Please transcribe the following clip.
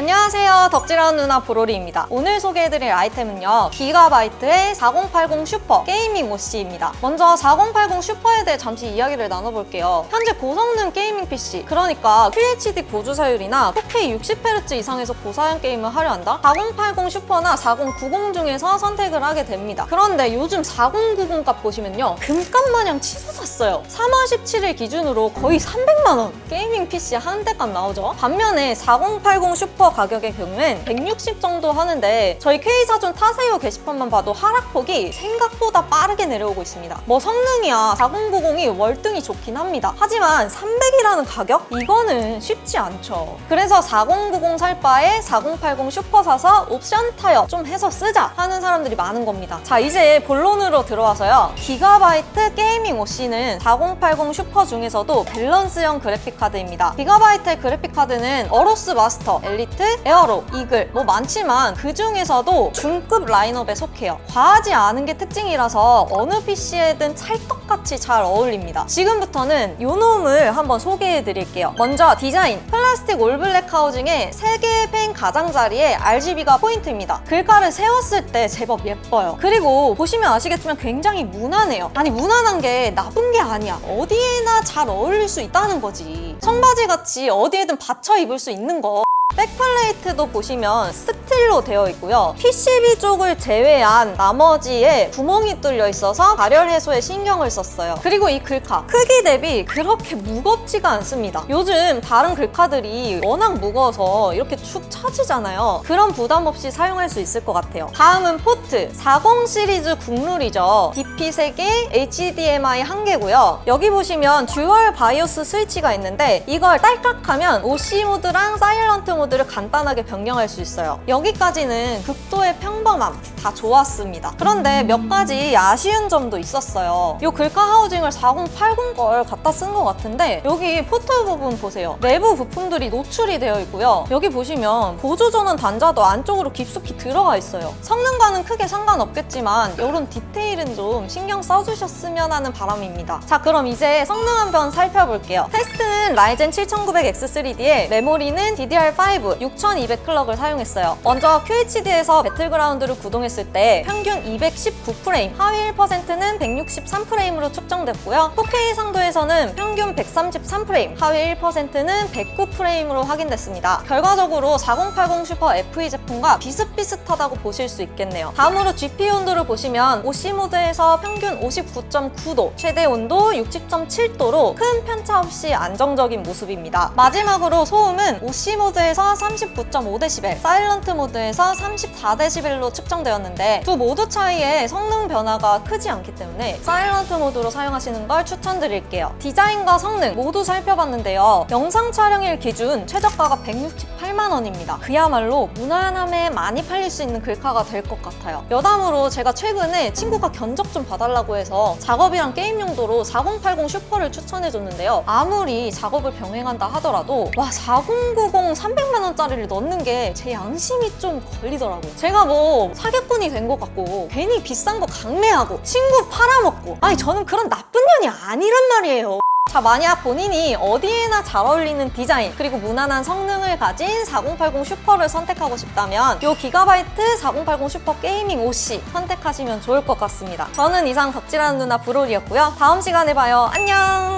안녕하세요. 덕질하는 누나 브로리입니다. 오늘 소개해드릴 아이템은요. 기가바이트의 4080 슈퍼 게이밍 OC입니다. 먼저 4080 슈퍼에 대해 잠시 이야기를 나눠볼게요. 현재 고성능 게이밍 PC, 그러니까 QHD 고주사율이나 4K 60Hz 이상에서 고사양 게임을 하려 한다? 4080 슈퍼나 4090 중에서 선택을 하게 됩니다. 그런데 요즘 4090 값 보시면요. 금값 마냥 치솟았어요. 3월 17일 기준으로 거의 300만원! 게이밍 PC 한 대 값 나오죠? 반면에 4080 슈퍼 가격의 경우엔 160 정도 하는데 저희 K사전 타세요 게시판만 봐도 하락폭이 생각보다 빠르게 내려오고 있습니다. 뭐 성능이야 4090이 월등히 좋긴 합니다. 하지만 300이라는 가격? 이거는 쉽지 않죠. 그래서 4090 살 바에 4080 슈퍼 사서 옵션 타협 좀 해서 쓰자 하는 사람들이 많은 겁니다. 자 이제 본론으로 들어와서요. 기가바이트 게이밍 OC는 4080 슈퍼 중에서도 밸런스형 그래픽 카드입니다. 기가바이트의 그래픽 카드는 어로스 마스터, 엘리 트, 에어로, 이글 뭐 많지만 그 중에서도 중급 라인업에 속해요. 과하지 않은 게 특징이라서 어느 PC에든 찰떡같이 잘 어울립니다. 지금부터는 요 놈을 한번 소개해 드릴게요. 먼저 디자인 플라스틱 올블랙 하우징에 3개의 펜 가장자리에 RGB가 포인트입니다. 글가를 세웠을 때 제법 예뻐요. 그리고 보시면 아시겠지만 굉장히 무난해요. 아니 무난한 게 나쁜 게 아니야. 어디에나 잘 어울릴 수 있다는 거지. 청바지 같이 어디에든 받쳐 입을 수 있는 거. 백플레이트도 보시면 스틸로 되어 있고요. PCB 쪽을 제외한 나머지에 구멍이 뚫려 있어서 발열 해소에 신경을 썼어요. 그리고 이 글카 크기 대비 그렇게 무겁지가 않습니다. 요즘 다른 글카들이 워낙 무거워서 이렇게 축 처지잖아요. 그런 부담 없이 사용할 수 있을 것 같아요. 다음은 포트 40 시리즈 국룰이죠. DP 3개, HDMI 1개고요. 여기 보시면 듀얼 바이오스 스위치가 있는데 이걸 딸깍하면 OC 모드랑 사일런트 모드를 간단하게 변경할 수 있어요. 여기까지는 극도의 평범함 다 좋았습니다. 그런데 몇 가지 아쉬운 점도 있었어요. 이 글카 하우징을 4080 걸 갖다 쓴 것 같은데 여기 포트 부분 보세요. 내부 부품들이 노출이 되어 있고요. 여기 보시면 보조 전원 단자도 안쪽으로 깊숙이 들어가 있어요. 성능과는 크게 상관없겠지만 이런 디테일은 좀 신경 써주셨으면 하는 바람입니다. 자 그럼 이제 성능 한번 살펴볼게요. 테스트는 라이젠 7900X3D에 메모리는 DDR5 6200 클럭을 사용했어요. 먼저 QHD에서 배틀그라운드를 구동했을 때 평균 219프레임, 하위 1%는 163프레임으로 측정됐고요. 4K 상도에서는 평균 133프레임, 하위 1%는 109프레임으로 확인됐습니다. 결과적으로 4080 슈퍼 FE 제품과 비슷비슷하다고 보실 수 있겠네요. 다음으로 GPU 온도를 보시면 OC 모드에서 평균 59.9도, 최대 온도 60.7도로 큰 편차 없이 안정적인 모습입니다. 마지막으로 소음은 OC 모드에서 39.5dB, 사일런트 모드에서 34dB로 측정되었는데 두 모드 차이에 성능 변화가 크지 않기 때문에 사일런트 모드로 사용하시는 걸 추천드릴게요. 디자인과 성능 모두 살펴봤는데요. 영상 촬영일 기준 최저가가 168 만 원입니다. 그야말로 무난함에 많이 팔릴 수 있는 글카가 될 것 같아요. 여담으로 제가 최근에 친구가 견적 좀 봐달라고 해서 작업이랑 게임 용도로 4080 슈퍼를 추천해줬는데요. 아무리 작업을 병행한다 하더라도 와 4090 300만 원짜리를 넣는 게 제 양심이 좀 걸리더라고요. 제가 뭐 사기꾼이 된 것 같고 괜히 비싼 거 강매하고 친구 팔아먹고 아니 저는 그런 나쁜 년이 아니란 말이에요. 자, 만약 본인이 어디에나 잘 어울리는 디자인 그리고 무난한 성능을 가진 4080 슈퍼를 선택하고 싶다면 이 기가바이트 4080 슈퍼 게이밍 OC 선택하시면 좋을 것 같습니다. 저는 이상 덕질하는 누나 브롤이었고요. 다음 시간에 봐요. 안녕!